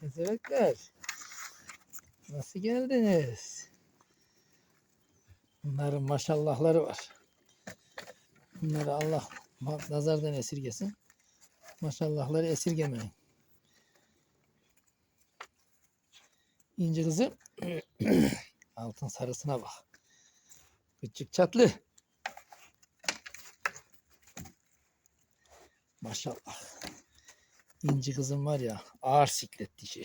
Tezevekler. Nasıl geldiniz? Bunların maşallahları var. Bunları Allah nazardan esirgesin. Maşallahları esirgemeyin. İnci kızım. Altın sarısına bak. Küçük çatlı. Maşallah. İnci kızım var ya ağır siklet dişi.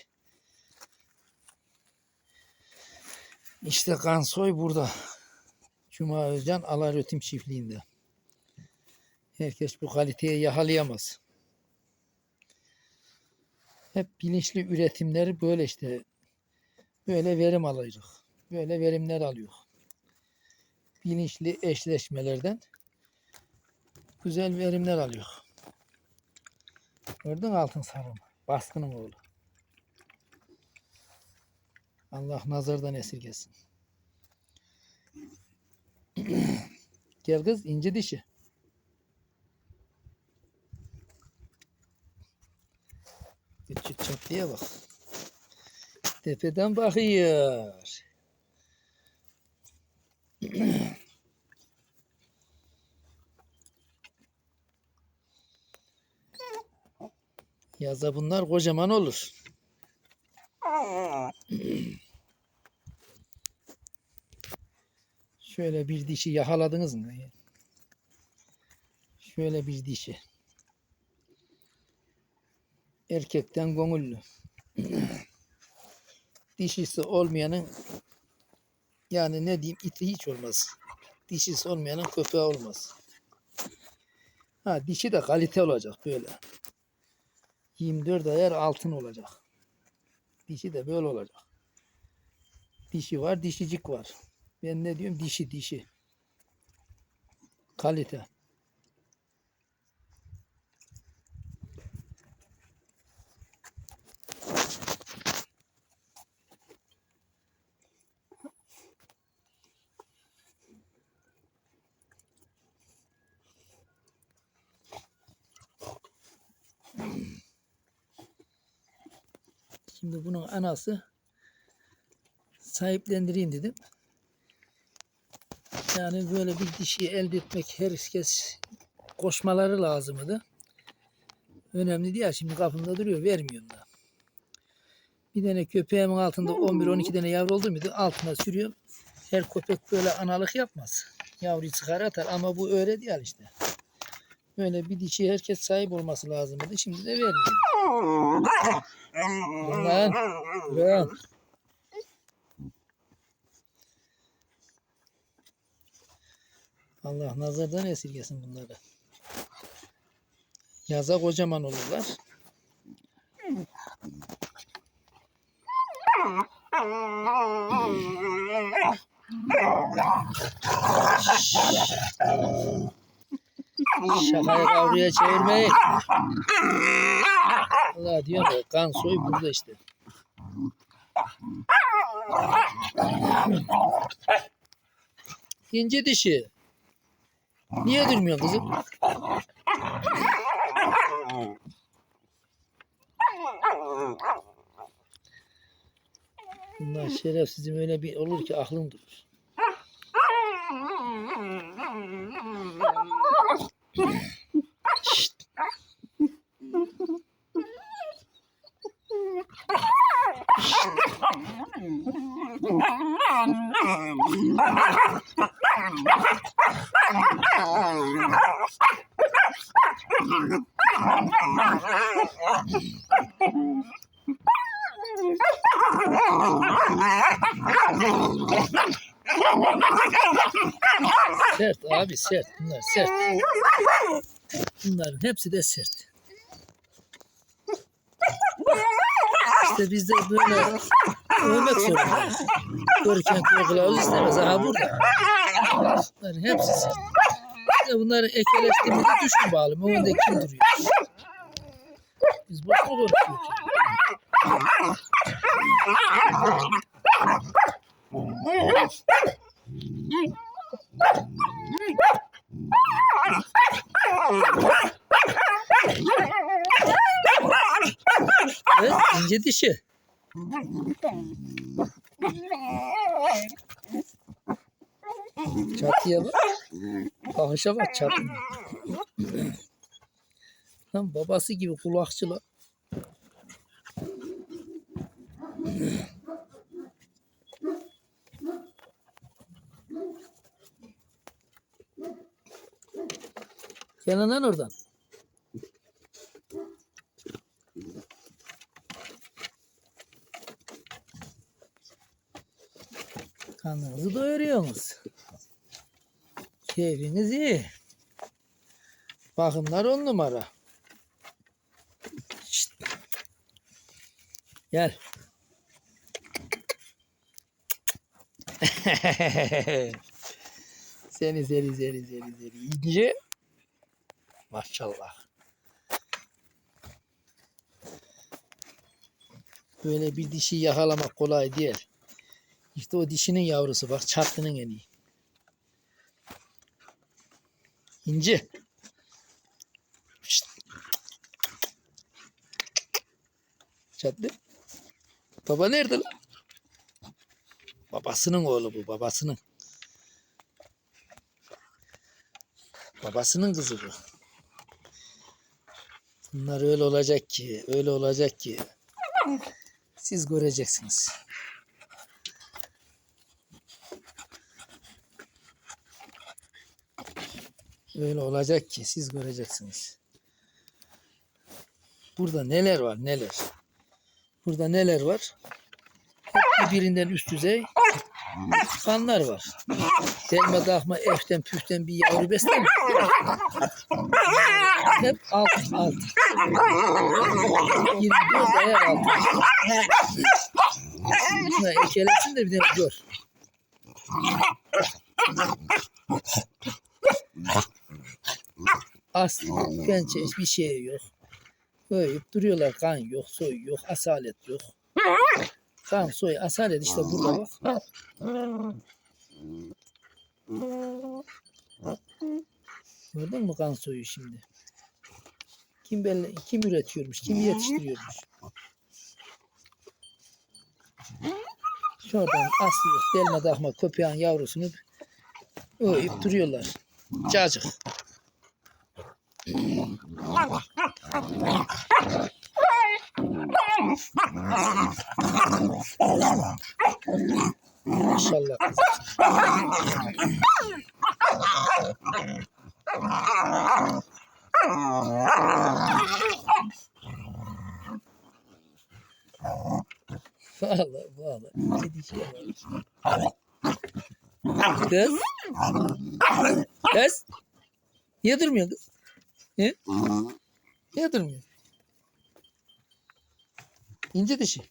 İşte Kansoy burada. Cuma Özcan Alarötüm çiftliğinde. Herkes bu kaliteyi yakalayamaz. Hep bilinçli üretimleri böyle işte. Böyle verim alıyoruz. Böyle verimler alıyor. Bilinçli eşleşmelerden güzel verimler alıyor. Gördün altın sarımı? Baskının oğlu. Allah nazardan esirgesin. Gel kız ince dişi. Küçük çatlıya bak. Tepeden bakıyor. Yaza bunlar kocaman olur. Şöyle bir dişi yakaladınız mı? Şöyle bir dişi. Erkekten gönüllü. Dişisi olmayanın yani ne diyeyim iti hiç olmaz. Dişisi olmayanın köpeği olmaz. Ha dişi de kalite olacak böyle. 24 ayar altın olacak. Dişi de böyle olacak. Dişi var, dişicik var. Ben ne diyorum? Dişi, dişi. Kalite. Şimdi bunun anası sahiplendireyim dedim. Yani böyle bir dişiyi elde etmek herkes koşmaları lazımdı. Önemli değil. Şimdi kapımda duruyor. Vermiyorum da. Bir tane köpeğimin altında 11-12 tane yavru oldu muydu? Altına sürüyorum. Her köpek böyle analık yapmaz. Yavruyu çıkar atar ama bu öyle değil işte. Böyle bir dişi herkes sahip olması lazımdı. Şimdi de vermiyorum. Lan. Lan. Allah nazardan esirgesin bunları. Yaza kocaman olurlar. Şakayı kavruya çevirmeyin. Allah diyor ya kan soy burada işte. İnce dişi. Niye durmuyorsun kızım? Bunlar şerefsizim öyle bir olur ki aklım durur. Şşt. Sert abi sert. Bunlar sert. Bunların hepsi de sert. İşte biz de böyle övmek zorundayız. Görürken kulağı istemez. Aha burada. Bunların hepsi sert. İşte bunları ekeleştiğimizde düşün bağlı. Önde kim duruyor? Biz boş mu konuşuyoruz? Evet, İnce dişi. Çatıya bak. Bakışa bak çatı. Lan babası gibi kulakçıla. Lan oradan. Karnınızı doyuruyorsunuz. Keyfiniz iyi. Bakımlar on numara. Şşt. Gel. seni seni seni seni seni ince. Maşallah. Böyle bir dişi yakalamak kolay değil. İşte o dişinin yavrusu bak çatlının en iyi. Şşt. Çatlı. Baba nerede lan? Babasının oğlu bu babasının. Babasının kızı bu. Bunlar öyle olacak ki, öyle olacak ki. Siz göreceksiniz. Öyle olacak ki siz göreceksiniz. Burada neler var neler. Burada neler var? Hep birbirinden üst düzey kanlar var. Delme dağma eften püften bir yavru besleme. Hep altın altın. 24 ayar altın. Şuna ekelesin de bir de gör. Aslı pençe hiçbir şey yok. Böyüp duruyorlar kan yok, soy yok, asalet yok. Kan, soy, asalet işte burada bak. Gördün mü kan soyu şimdi? Kim belli, kim üretiyormuş, kim yetiştiriyormuş? Şuradan aslı delme dahma köpeğin yavrusunu öğüp duruyorlar. Cacık. Maşallah. Vallahi vallahi. Ne diyeceğim Kız. Kız. Niye durmuyor kız? He? Niye durmuyor? İnce dişi.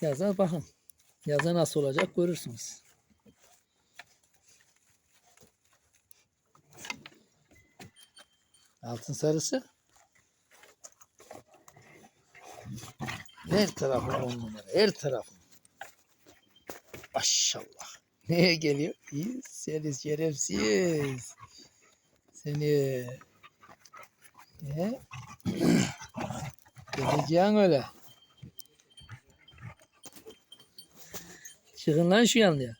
Yazar bakın. Yazar nasıl olacak görürsünüz. Altın sarısı. Her tarafı on numara. Her tarafı. Maşallah. Neye geliyor? İyi, seni şerefsiz. Seni. Ne? Geleceğin öyle. Çıkın lan şu yanlıya.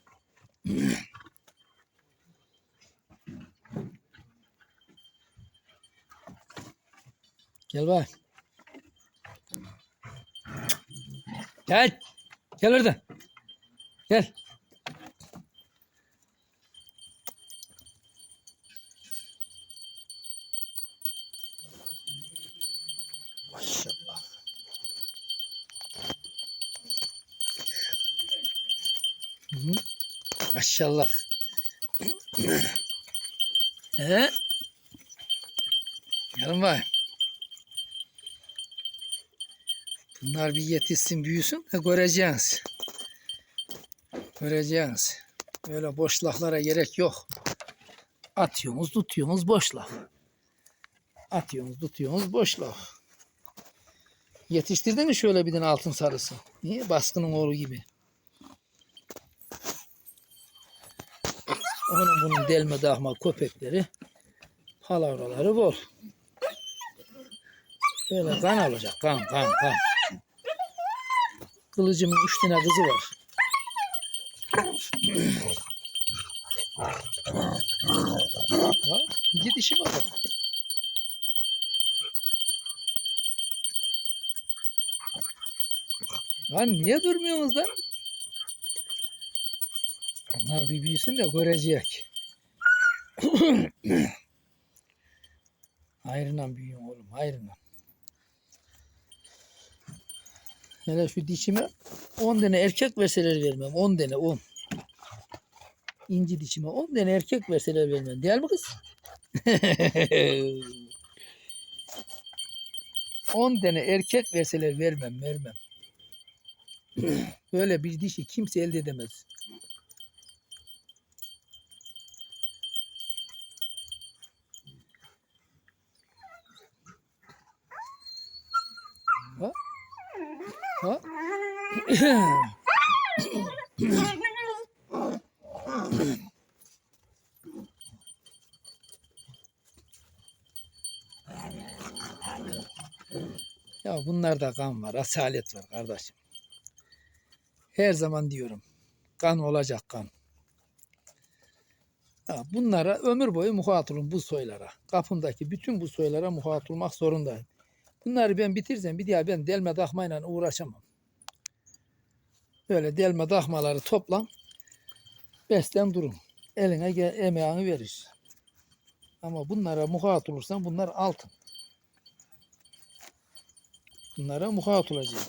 Gel bak. Gel. Gel orada. Gel. Maşallah. Maşallah. He? Gelin bak. Bunlar bir yetişsin, büyüsün de göreceğiz. Göreceğiz. Böyle boşlaklara gerek yok. Atıyorsunuz, tutuyorsunuz boşlak. Atıyorsunuz, tutuyorsunuz boşlak. Yetiştirdin mi şöyle bir altın sarısı? Niye? Baskının oğlu gibi. Onun bunun delme dahma köpekleri palavraları bol. Böyle kan olacak. Kan kan kan. Kılıcımın üç tane kızı var. Ha, gidişime bak. Lan niye durmuyorsunuz lan? Onlar bir büyüsün de görecek. hayrına büyüyün oğlum hayrına. Hele şu dişime 10 tane erkek verseler vermem. 10 tane 10. İnci dişime 10 tane erkek verseler vermem. Değil mi kız? 10 tane erkek verseler vermem vermem. Böyle bir dişi kimse elde edemez. Ha? Ha? Ya bunlarda kan var, asalet var kardeşim. Her zaman diyorum. Kan olacak kan. Ha, bunlara ömür boyu muhat bu soylara. Kapımdaki bütün bu soylara muhat olmak zorundayım. Bunları ben bitirsem bir daha ben delme takmayla uğraşamam. Böyle delme takmaları toplam. Beslen durun. Eline emeğini verir. Ama bunlara muhat olursan bunlar altın. Bunlara muhat olacak.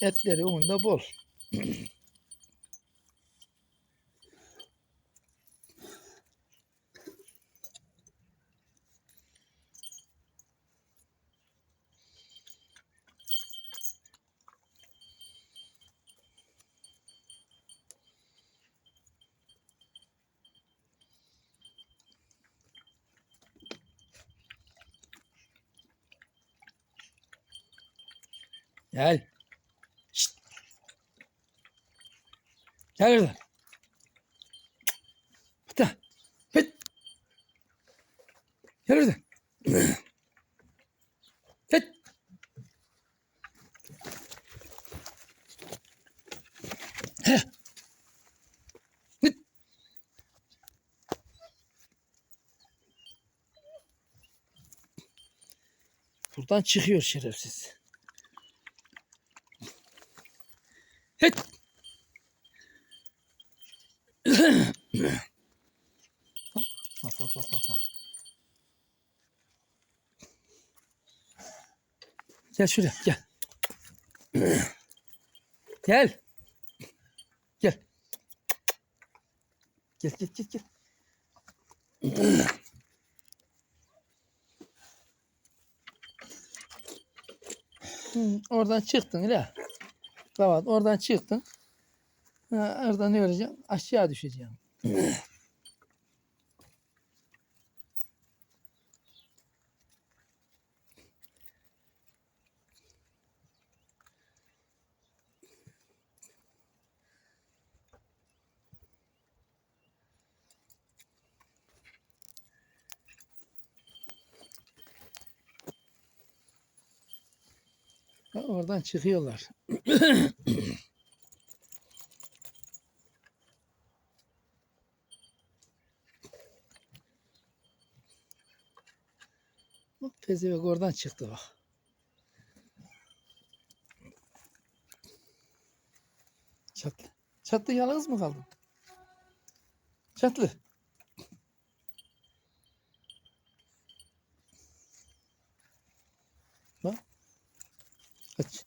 Etleri onun da bol. Gel. Şşt. Gel oradan. Hatta. Hıt. Gel oradan. Hıt. Buradan çıkıyor şerefsiz. Hıt. Bak bak bak bak. Gel şuraya gel. Gel. Gel. Gel gel gel gel. Hı, oradan çıktın öyle. Kavat oradan çıktın. Oradan ne öğreneceksin? Aşağı düşeceksin. Ha, oradan çıkıyorlar. Bak pezevenk oradan çıktı bak. Çatlı. Çatlı yalnız mı kaldın? Çatlı. Bak. Kaç.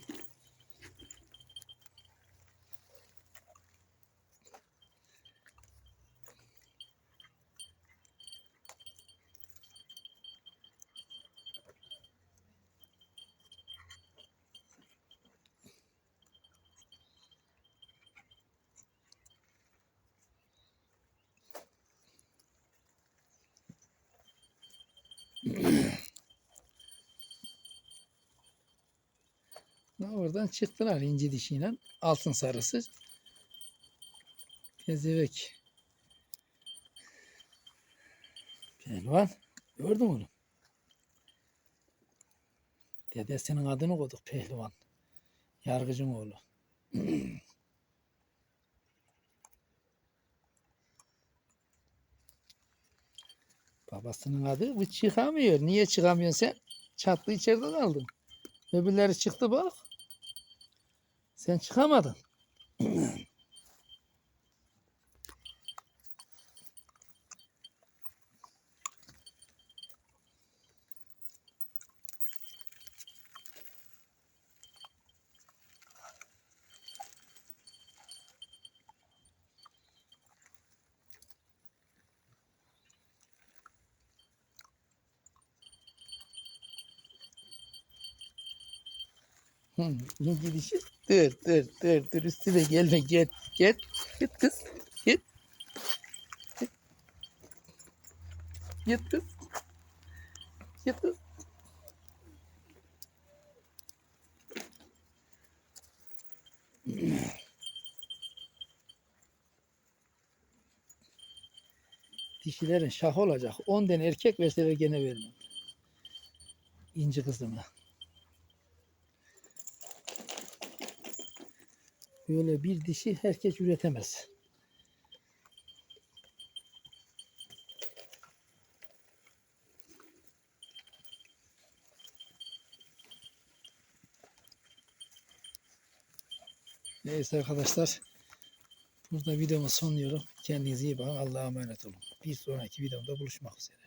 Oradan çıktılar inci dişiyle. Altın sarısı. Gezevek. Pehlivan. Gördün mü onu? Dedesinin adını koyduk Pehlivan. Yargıcın oğlu. Babasının adı bu çıkamıyor. Niye çıkamıyorsun sen? Çatlı içeride kaldın. Öbürleri çıktı bak. Sen çıkamadın. Hı, inci dişi. Dur dur dur dur üstüne gelme gel gel. Git kız git. Git. Git kız. Git kız. Dişilerin şah olacak. 10 tane erkek verseler gene vermem. İnci kızıma. Böyle bir dişi herkes üretemez. Neyse arkadaşlar. Burada videomu sonluyorum. Kendinize iyi bakın. Allah'a emanet olun. Bir sonraki videomda buluşmak üzere.